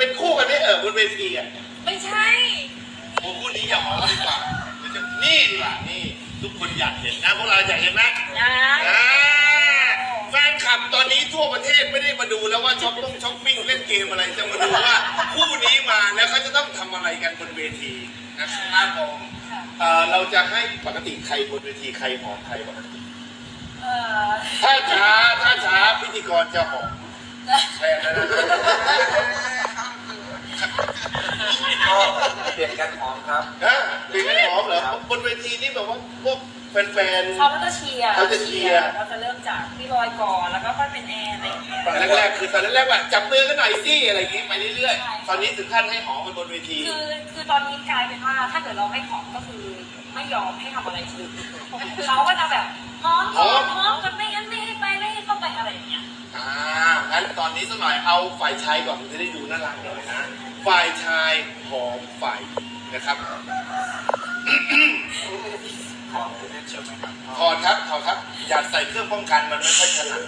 เป็นคู่กันได้เออบนเวทีอะไม่ใช่โอ้คู่นี้อย่าหอมดีกว่าเดี๋ยวจะนี่ดีกว่านี่ทุกคนอยากเห็นนะพวกเราอยากเห็นไหมนะอ่าแฟนคลับตอนนี้ทั่วประเทศไม่ได้มาดูแล้วว่าช้อปปิ้งช้อปปิ้งเล่นเกมอะไรจะมาดูว่าคู่นี้มาแล้วเขาจะต้องทำอะไรกันบนเวทีนะครับผมเอ่อเราจะให้ปกติใครบนเวทีใครหอมใครปกติเออถ้าช้าถ้าช้าพิธีกรจะหอมแทนนะ ก็เปลี่ยน กันหอมครับฮะเป็นไม่หอมเหรอบนเวทีนี่แบบว่าพวกแฟน เขาก็จะเชียร์เขาจะเชียร์เขาจะเริ่มจากพี่บอยก่อนแล้วก็ค่อยเป็นแอนอะไรอย่างเงี้ย ๆตอนแรกๆคือตอนแรกๆว่าจับมือกันหน่อยสิอะไรอย่างงี้ไปเรื่อยๆตอนนี้ถึงขั้นให้หอมกันบนเวที คือคือตอนนี้กลายเป็นว่าถ้าเกิดเราไม่หอมก็คือไม่ยอมให้ทำอะไรคือเขาก็จะแบบหอมหอมหอมกันไม่งั้นไม่ อนนี้สักหน่อยเอาฝ่ายชายก่อนจะได้ดูน่ารักหน่อยนะ ฝ่ายชายหอมฝ่ายนะครับหอครับถอดครับถอดครับ อย่าใส่เครื่องป้องกันมันไม่ค่อยถนัด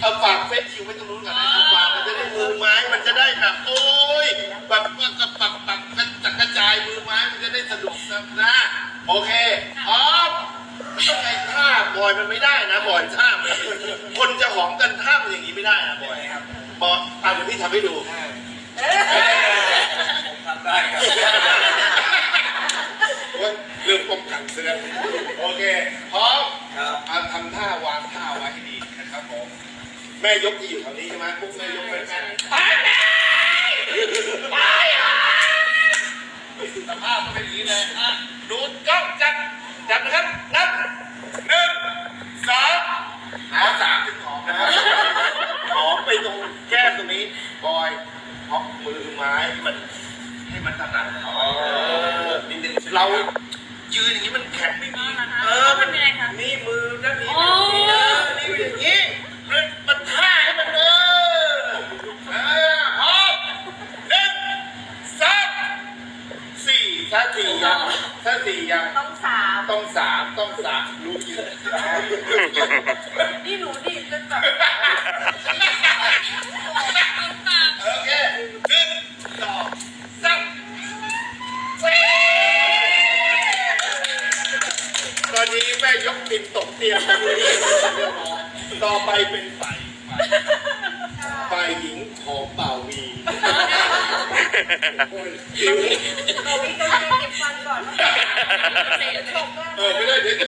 เอาฝากเฟซคิวไว้ตรงนู้นก่อนนะครับวางมันจะได้มือไม้มันจะได้แบบโอ้ยแบบว่ากับปักปักกระจัดกระจายมือไม้มันจะได้สะดวกนะนะโอเคพร้อมต้องไงท่าบอยมันไม่ได้นะบอยท่า คนจะหอมกันท่ามันอย่างนี้ไม่ได้นะบอยครับบอยอะเดี๋ยวพี่ทำให้ดูผมทำได้ครับว่าเรื่องป้องกันเสื้อโอเคพร้อมครับเอาทำท่าวางท่าไว้ให้ดีนะครับผมแม่ยกที่อยู่แถวนี้ใช่ไหมพวกแม่ยกไปแม่ไปไหนไปอะสภาพมันเป็นอย่างนี้เลยอะดูดกล้องจับจับนะครับนับหนึ่งสองหาสามถึงหอมนะครับหอมไปตรงแก้มตรงนี้ บอยเพาะมือไม้ให้มันให้มันถนัดเออนิดนึงใช่ไหมเราครับยืนอย่างนี้มันแข็งไม่มีเออทำยังไงคะนี่มือด้านนี้โอ้เออนี่เป็นอย่างนี้มันมันท่าให้มันเออเออพร้อมหนึ่งสองสี่ถ้าสี่ยังถ้าสี่ยังต้องสามต้องสามต้องสามรู้เยอะนี่ แม่ยกปิ่นตกเตียงต่อไปเป็นฝ่ายฝ่ายหญิงของเป่าวีเรามีตัวเก็บฟันก่อนเออไม่ได้เดี๋ยวจะ